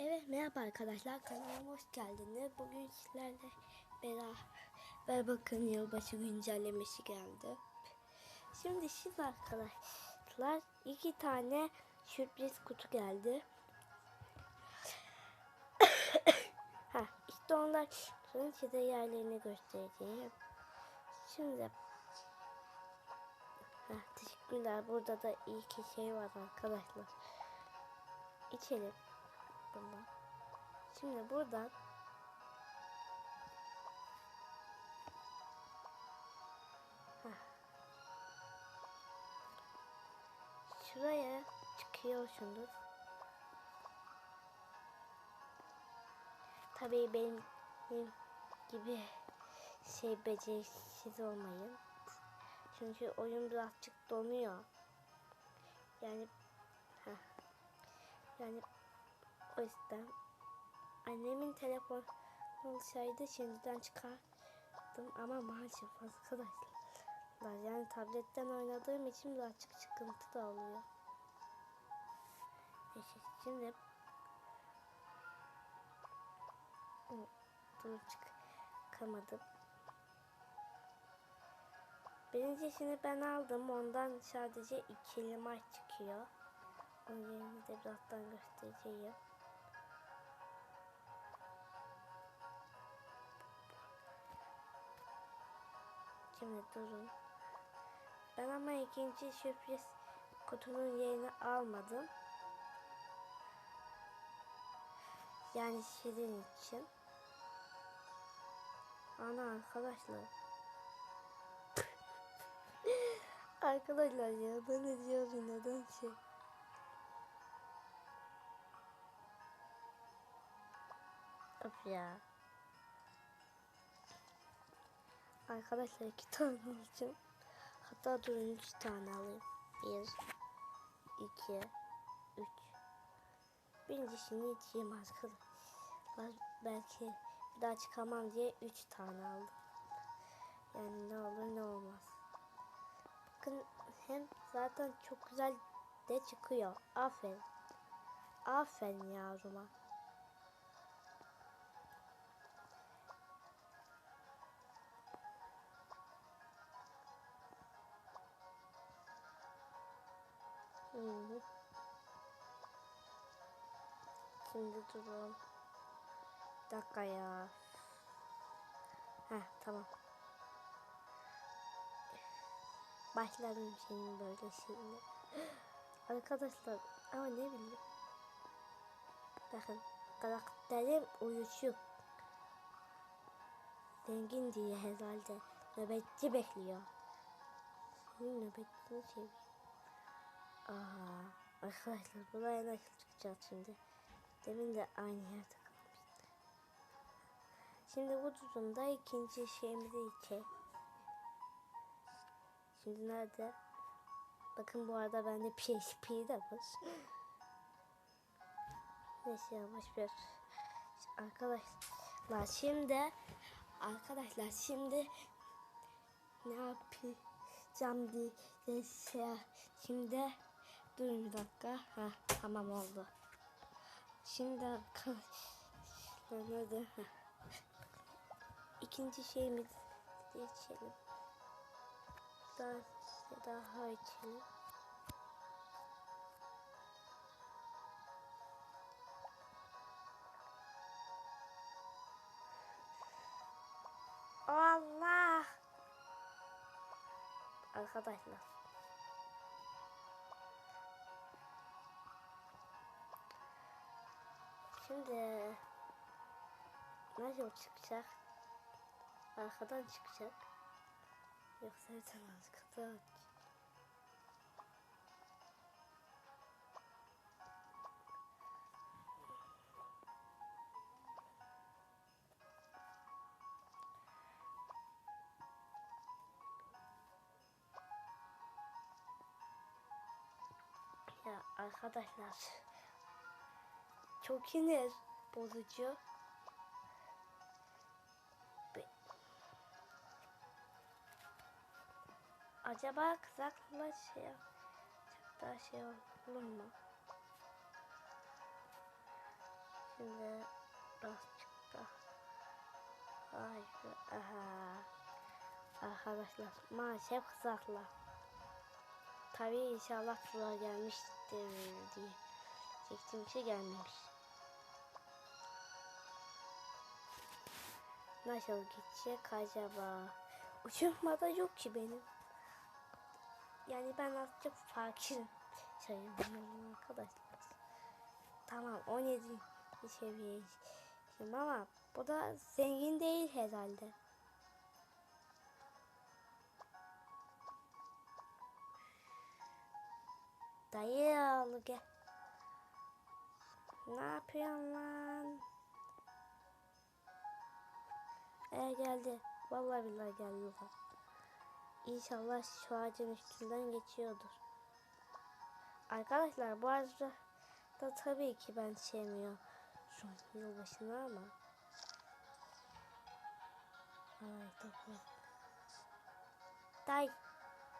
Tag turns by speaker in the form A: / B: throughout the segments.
A: Evet merhaba arkadaşlar kanalıma hoş geldiniz. Bugün sizlerle beraber bakın yılbaşı güncellemesi geldi. Şimdi siz arkadaşlar iki tane sürpriz kutu geldi. ha işte onlar sonra size yerlerini göstereceğim. Şimdi ha, teşekkürler. Burada da iyi ki şey var arkadaşlar. İçelim bundan. Şimdi buradan Heh. şuraya çıkıyorsunuz. Tabii benim, benim gibi şey beceriksiz olmayın. Çünkü oyun birazcık donuyor. Yani heh. yani o yüzden annemin telefonu olsaydı şimdiden çıkardım ama maalesef arkadaşlar. Yani tabletten oynadığım için birazcık sıkıntı da oluyor. Neyse şimdi dur çıkamadım. Birincisini ben aldım. Ondan sadece ikili maç çıkıyor. Onun yerini de birazdan göstereceğim. Şimdi durun. Ben ama ikinci sürpriz kutunun yerini almadım. Yani sizin için. Ana arkadaşlar. arkadaşlar ya bana diyor neden şey. Of ya. Arkadaşlar iki tane alacağım. Hatta durun üç tane alayım. Bir, iki, üç. Birincisini içeyim arkadaşlar. Belki bir daha çıkamam diye üç tane aldım. Yani ne olur ne olmaz. Bakın hem zaten çok güzel de çıkıyor. Aferin. Aferin yavruma. Hı. Şimdi duralım. Bir dakika ya. Heh tamam. Başladım şimdi böyle şimdi. Arkadaşlar ama ne bileyim. Bakın karakterim uyuşuk. Zengin diye herhalde. Nöbetçi bekliyor. Senin nöbetçini çevir. Aa, arkadaşlar buraya nasıl çıkacağız şimdi? Demin de aynı yerde kalmıştı. Şimdi bu durumda ikinci şeyimizi içe. Şimdi nerede? Bakın bu arada bende PHP de var. Neyse yavaş bir arkadaşlar şimdi arkadaşlar şimdi ne yapacağım diye şey şimdi durun bir dakika. Ha tamam oldu. Şimdi arkadaşlar ha. ikinci şeyimiz içelim daha daha içelim. Allah! Arkadaşlar Şimdi nasıl çıkacak? Arkadan çıkacak. Yoksa zaten arkadan. Ya arkadaşlar çok sinir bozucu. Acaba kızakla şey yapacak daha şey olur mu? Şimdi rast çıktı. Ay, aha. Arkadaşlar maalesef kızaklar. Tabii inşallah sular gelmiştir diye. Çektiğim şey gelmemiş. Nasıl gidecek acaba? Uçurmada yok ki benim. Yani ben azıcık fakirim sayılırım arkadaşlar. Tamam 17 seviyeyim ama bu da zengin değil herhalde. Dayı oğlu gel. Ne yapıyorsun lan? E geldi. Vallahi billahi geldi. İnşallah şu ağacın üstünden geçiyordur. Arkadaşlar bu arada da tabii ki ben sevmiyorum şu yılbaşını ama. Ay topu. Dayı,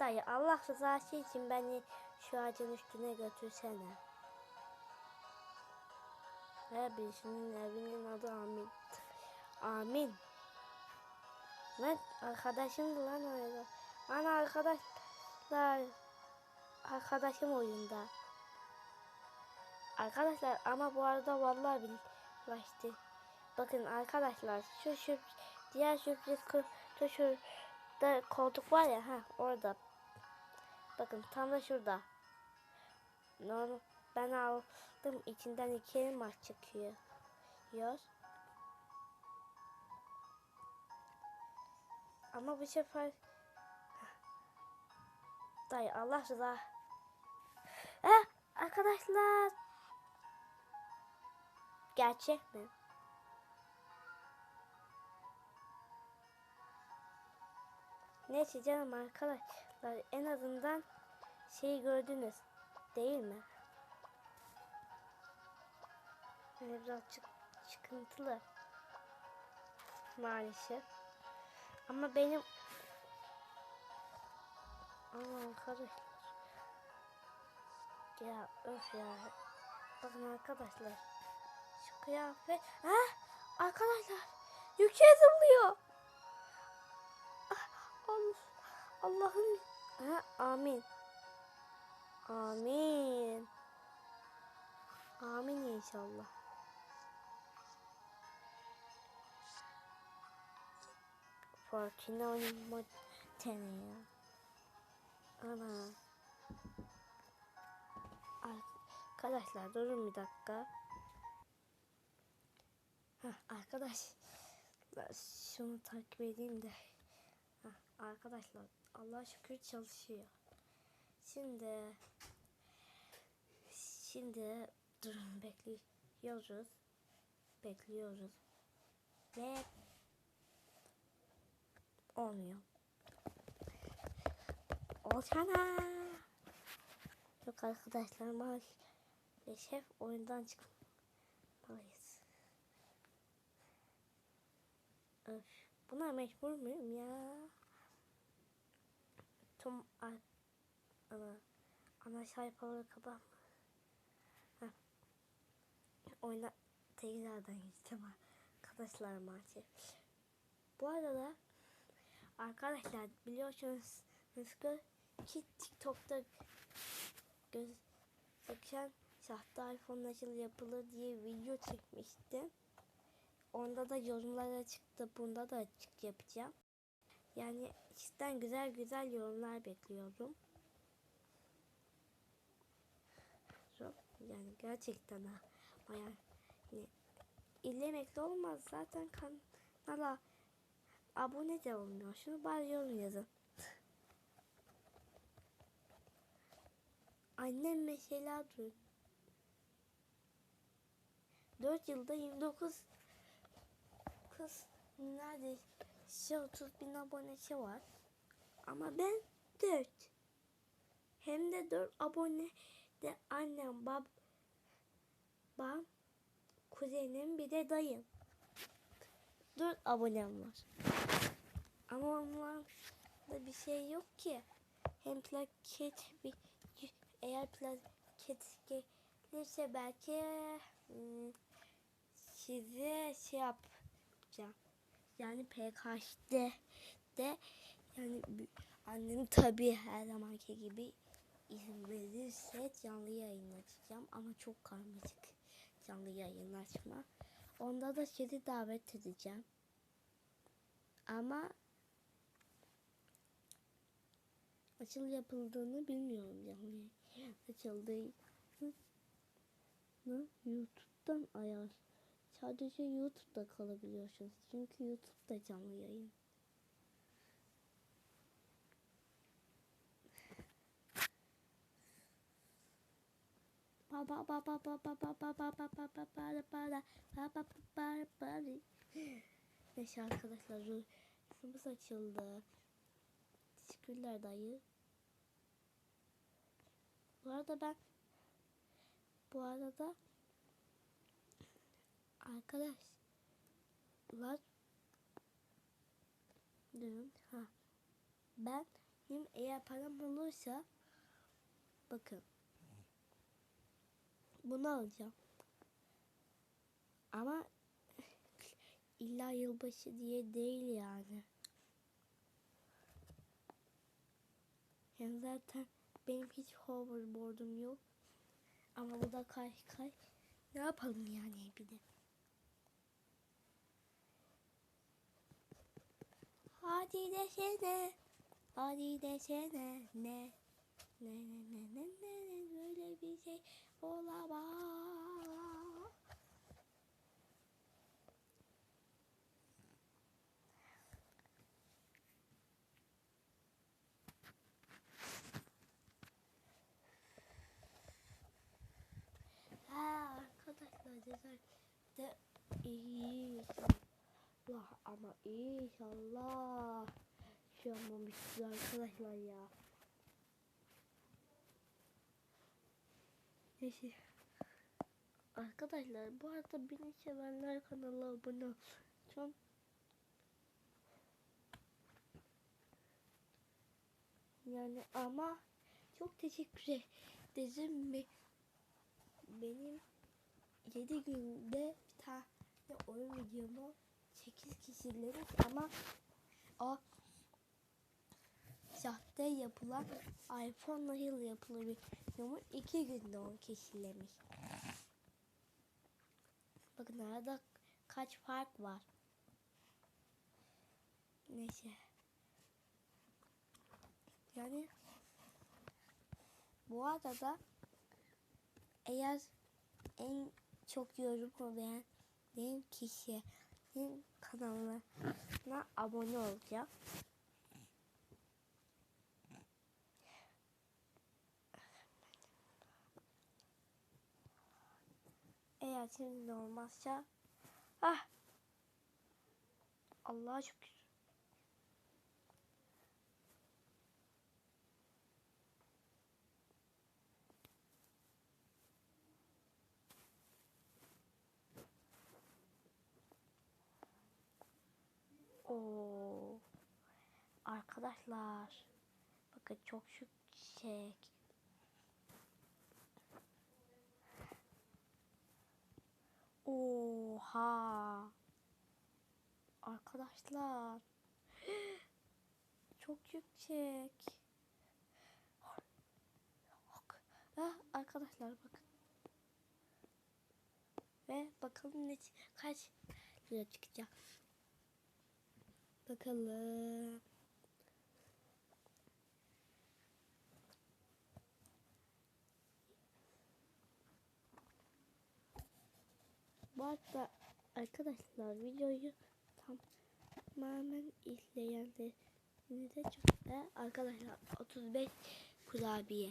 A: dayı Allah rızası için beni şu ağacın üstüne götürsene. Ve birisinin evinin adı Amin. Amin. Lan arkadaşım lan öyle. Ana arkadaşlar. Arkadaşım oyunda. Arkadaşlar ama bu arada vallahi billahi Bakın arkadaşlar şu şu diğer sürpriz kutu şurada koltuk var ya ha orada. Bakın tam da şurada. Normal ben aldım içinden iki elmas çıkıyor. Yiyor. Ama bu sefer Dayı Allah rıza. Eh, arkadaşlar. Gerçek mi? Neyse canım arkadaşlar en azından şeyi gördünüz değil mi? Yani biraz çık çıkıntılı maalesef. Ama benim ama arkadaşlar ya öf ya. Bakın arkadaşlar. Şu kıyafet ha? Arkadaşlar yüke zıplıyor Ah, Allah Allah'ım ha amin. Amin. Amin inşallah Fortune tene ya. Ana. Arkadaşlar durun bir dakika. Heh, arkadaşlar şunu takip edeyim de. Heh, arkadaşlar Allah şükür çalışıyor. Şimdi şimdi durun bekliyoruz. Bekliyoruz. Ve olmuyor. Olsana. Yok arkadaşlar maalesef oyundan çıkmalıyız. Öf, buna mecbur muyum ya? Tüm ana, ana sayfaları kapan. Oyuna tekrardan gideceğim arkadaşlar maalesef. Bu arada arkadaşlar biliyorsunuz ki TikTok'ta gözüken sahte iPhone nasıl yapılır diye video çekmiştim. Onda da yorumlar çıktı. Bunda da açık yapacağım. Yani sizden güzel güzel yorumlar bekliyorum. Yani gerçekten ha. Baya yani, olmaz. Zaten kanala abone de olmuyor. Şunu bari yorum yazın. Annem mesela dur. 4 yılda 29 kız neredeyse 30 bin abonesi var. Ama ben 4. Hem de 4 abone de annem, bab, babam, kuzenim bir de dayım. 4 abonem var. Ama onlarda bir şey yok ki. Hem plaket bir eğer plaket gelirse belki hmm, size şey yapacağım. Yani PKH'de de yani annem tabii her zamanki gibi izin verirse canlı yayın açacağım ama çok karmaşık canlı yayın açma. Onda da sizi davet edeceğim. Ama açıl yapıldığını bilmiyorum yani. Açıldığı YouTube'dan ayar. Sadece YouTube'da kalabiliyorsunuz. Çünkü YouTube'da canlı yayın. Neyse arkadaşlar sınıfımız açıldı. Teşekkürler dayı. Bu arada ben bu arada arkadaşlar diyorum ha ben benim eğer param olursa bakın bunu alacağım ama illa yılbaşı diye değil yani yani zaten benim hiç hoverboard'um yok ama bu da kay kay ne yapalım yani bir de Hadi desene. Hadi desene. Ne? Ne ne ne ne ne ne böyle bir şey olamaz. Ha arkadaşlar güzel de iyi. Allah ama inşallah şey olmamıştır arkadaşlar ya. Neyse. Arkadaşlar bu arada beni sevenler kanala abone olsun. Yani ama çok teşekkür ederim. Be- Benim 7 günde bir tane oyun videomu 8 kişileri ama o sahte yapılan iPhone'la yıl yapılan bir 2 günde 10 kişilemiş. Bakın arada kaç fark var. Neyse. Yani bu arada eğer en çok yorum beğendiğim kişinin kanalına abone olacağım. Eğer şimdi olmazsa ah Allah'a şükür. Oo. Arkadaşlar. Bakın çok yüksek. Oha. Arkadaşlar. Çok yüksek. Arkadaşlar bakın. Ve bakalım ne kaç lira çıkacak. Bakalım. Bu arada arkadaşlar videoyu tamamen izleyenlerini de çok ve arkadaşlar 35 kurabiye.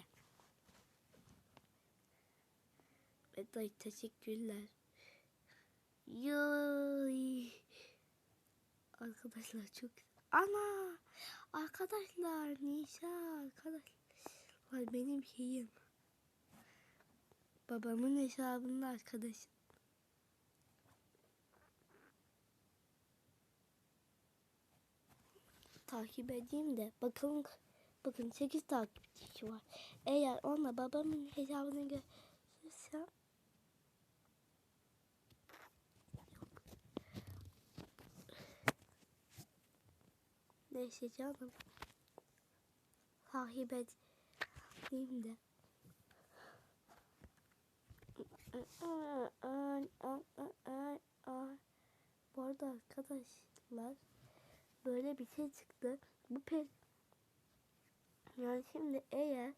A: Dayı teşekkürler. Yoy. Arkadaşlar çok ana arkadaşlar Nisa arkadaşlar benim şeyim babamın hesabının arkadaşı takip edeyim de bakalım bakın 8 takipçi var. Eğer onunla babamın hesabını görürsem Neyse canım. Takip edeyim de. Bu arada arkadaşlar böyle bir şey çıktı. Bu pek yani şimdi eğer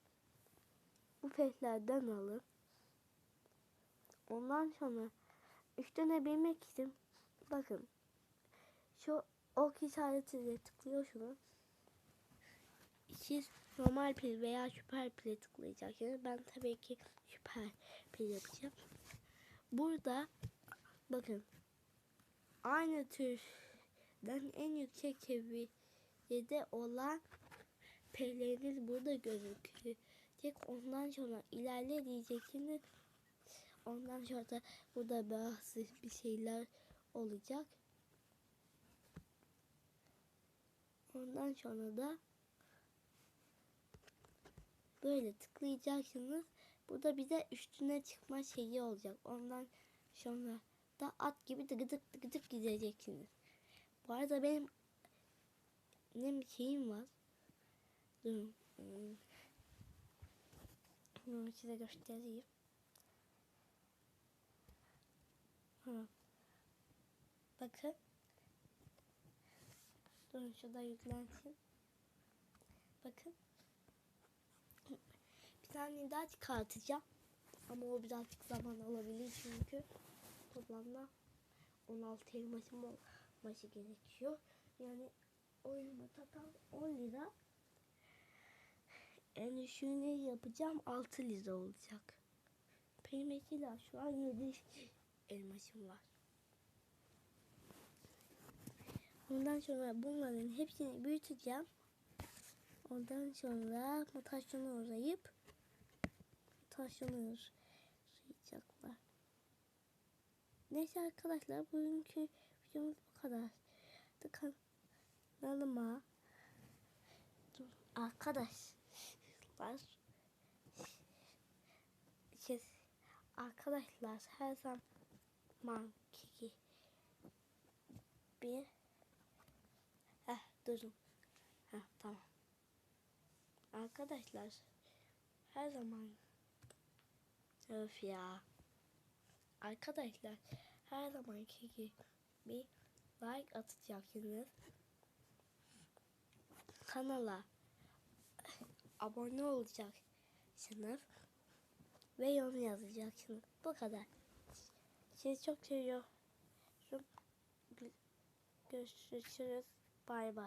A: bu petlerden alın ondan sonra üstlenebilmek için bakın şu ok işaretiyle tıklıyorsunuz. Siz normal pil veya süper pile tıklayacaksınız. Ben tabii ki süper pil yapacağım. Burada bakın aynı türden en yüksek seviyede olan pilleriniz burada gözükecek. Ondan sonra ilerle diyeceksiniz. Ondan sonra da burada bazı bir şeyler olacak. Ondan sonra da böyle tıklayacaksınız. Burada bize üstüne çıkma şeyi olacak. Ondan sonra da at gibi tıkıdık tıkıdık gideceksiniz. Bu arada benim bir şeyim var. Durun. Hmm. Bunu size göstereyim. Ha. Bakın. Durun şurada yüklensin. Bakın. Bir tane daha çıkartacağım. Ama o birazcık zaman alabilir çünkü toplamda 16 elmasım olması gerekiyor. Yani oyunuma total 10 lira. En düşüğünü yapacağım 6 lira olacak. Benim mesela şu an 7 elmasım var. Ondan sonra bunların hepsini büyüteceğim. Ondan sonra mutasyona uğrayıp mutasyona uğrayacaklar. Neyse arkadaşlar bugünkü videomuz bu kadar. Kanalıma arkadaşlar arkadaşlar her zamanki gibi Heh durun. Heh tamam. Arkadaşlar her zaman Öf ya. Arkadaşlar her zamanki gibi like atacaksınız. Kanala abone olacaksınız ve yorum yazacaksınız. Bu kadar. Sizi çok seviyorum. Görüşürüz. Bay bay.